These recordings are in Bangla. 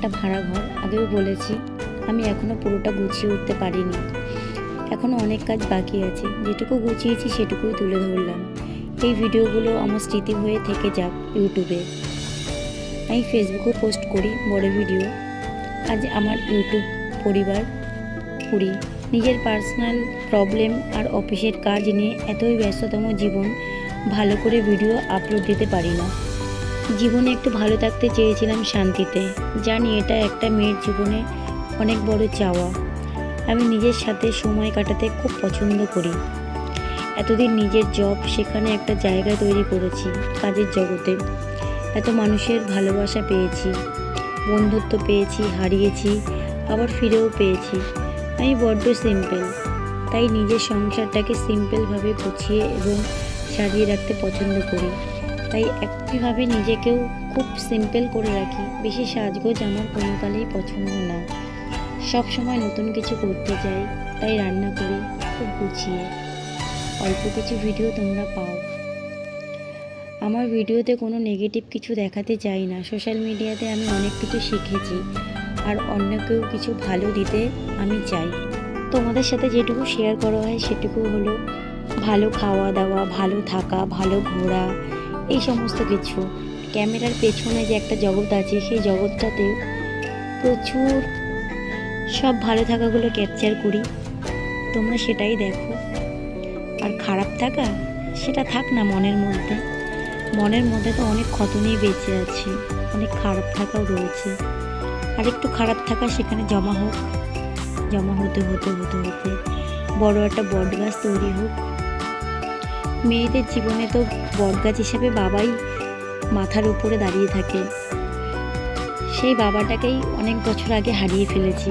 একটা ভাড়া ঘর, আগেও বলেছি, আমি এখনও পুরোটা গুছিয়ে উঠতে পারিনি। এখনও অনেক কাজ বাকি আছে, যেটুকু গুছিয়েছি সেটুকুই তুলে ধরলাম। এই ভিডিওগুলো আমার স্মৃতি হয়ে থেকে যাক ইউটিউবে। আমি ফেসবুকেও পোস্ট করি বড় ভিডিও। আজ আমার ইউটিউব পরিবার পুরী নিজের পার্সোনাল প্রবলেম আর অফিসের কাজ নিয়ে এতই ব্যস্ততম জীবন, ভালো করে ভিডিও আপলোড দিতে পারি না। জীবনে একটু ভালো থাকতে চেয়েছিলাম শান্তিতে। জানি এটা একটা মেয়ের জীবনে অনেক বড় চাওয়া। আমি নিজের সাথে সময় কাটাতে খুব পছন্দ করি। এতদিন নিজের জব সেখানে একটা জায়গা তৈরি করেছি কাজের জগতে। এত মানুষের ভালোবাসা পেয়েছি। বন্ধুত্ব পেয়েছি, হারিয়েছি, আবার ফিরেও পেয়েছি। আমি বড্ড সিম্পল তাই নিজের সংসারটাকে সিম্পলভাবে গুছিয়ে এবং সাজিয়ে রাখতে পছন্দ করি। তাই একইভাবে নিজেকেও খুব সিম্পল করে রাখি। বেশি সাজগোজ আমার কোনোকালেই পছন্দ না। সব সময় নতুন কিছু করতে চাই তাই রান্না করি, খুব গুছিয়ে। অল্প কিছু ভিডিও তোমরা পাও। আমার ভিডিওতে কোনো নেগেটিভ কিছু দেখাতে চাই না। সোশ্যাল মিডিয়াতে আমি অনেক কিছু শিখেছি আর অন্যকেও কিছু ভালো দিতে আমি চাই তোমাদের সাথে যেটুকু শেয়ার করা হয় সেটুকু হলো ভালো খাওয়া দাওয়া ভালো থাকা, ভালো ঘোরা এই সমস্ত কিছু। ক্যামেরার পেছনে যে একটা জগৎ আছে, সেই জগৎটাতে প্রচুর সব ভালো থাকাগুলো ক্যাপচার করি। তোমরা সেটাই দেখো। আর খারাপ থাকা, সেটা থাক না মনের মধ্যে। মনের মধ্যে তো অনেক ক্ষত নিয়ে বেঁচে আছি। অনেক খারাপ থাকাও রয়েছে। আর একটু খারাপ থাকা সেখানে জমা হোক। জমা হতে হতে হতে হতে। বড় একটা বট গাছ তৈরি হোক। মেয়েদের জীবনে তো বটগাছ হিসেবে বাবাই মাথার উপরে দাঁড়িয়ে থাকে। সেই বাবাটাকেই অনেক বছর আগে হারিয়ে ফেলেছি।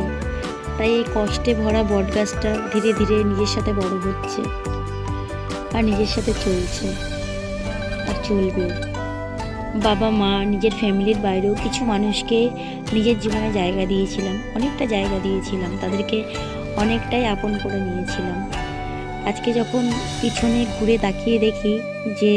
তাই এই কষ্টে ভরা বটগাছটা ধীরে ধীরে নিজের সাথে বড় হচ্ছে আর নিজের সাথে চলছে আর চলবে। বাবা, মা, নিজের ফ্যামিলির বাইরেও কিছু মানুষকে নিজের জীবনে জায়গা দিয়েছিলাম, অনেকটা জায়গা দিয়েছিলাম, তাদেরকে অনেকটাই আপন করে নিয়েছিলাম। আজকে যখন পিছনে ঘুরে তাকিয়ে দেখি যে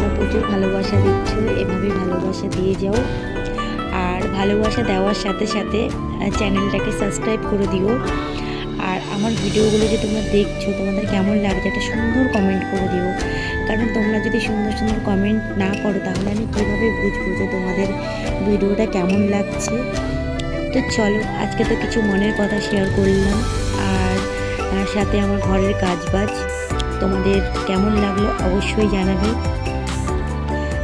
তোমরা প্রচুর ভালোবাসা দিচ্ছ এভাবেই ভালোবাসা দিয়ে যাও। আর ভালোবাসা দেওয়ার সাথে সাথে চ্যানেলটাকে সাবস্ক্রাইব করে দিও। আর আমার ভিডিওগুলো যে তোমরা দেখছ, তোমাদের কেমন লাগছে একটা সুন্দর কমেন্ট করে দিও। কারণ তোমরা যদি সুন্দর সুন্দর কমেন্ট না করো, তাহলে আমি কীভাবে বুঝব যে তোমাদের ভিডিওটা কেমন লাগছে? তো চলো, আজকে তো কিছু মনের কথা শেয়ার করলাম। আর সাথে আমার ঘরের কাজ বাজ তোমাদের কেমন লাগল অবশ্যই জানাবে।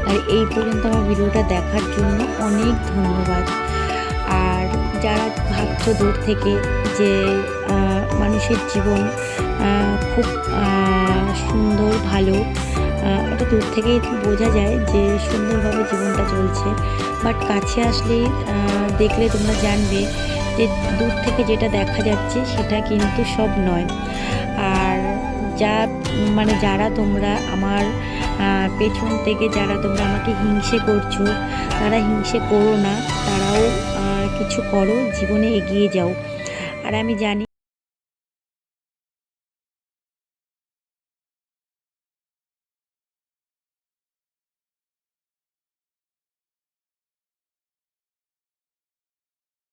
আর এই পর্যন্ত আমার ভিডিওটা দেখার জন্য অনেক ধন্যবাদ। আর যারা ভাবছ দূর থেকে যে মানুষের জীবন খুব সুন্দর, ভালো ওটা দূর থেকেই বোঝা যায় যে সুন্দরভাবে জীবনটা চলছে। বাট কাছে আসলেই দেখলে তোমরা জানবে যে দূর থেকে যেটা দেখা যাচ্ছে সেটা কিন্তু সব নয়। আর যা মানে যারা তোমরা আমার পেছন থেকে যারা তোমরা আমাকে হিংসে করছ, তারা হিংসে করো না, তারাও কিছু করো, জীবনে এগিয়ে যাও। আর আমি জানি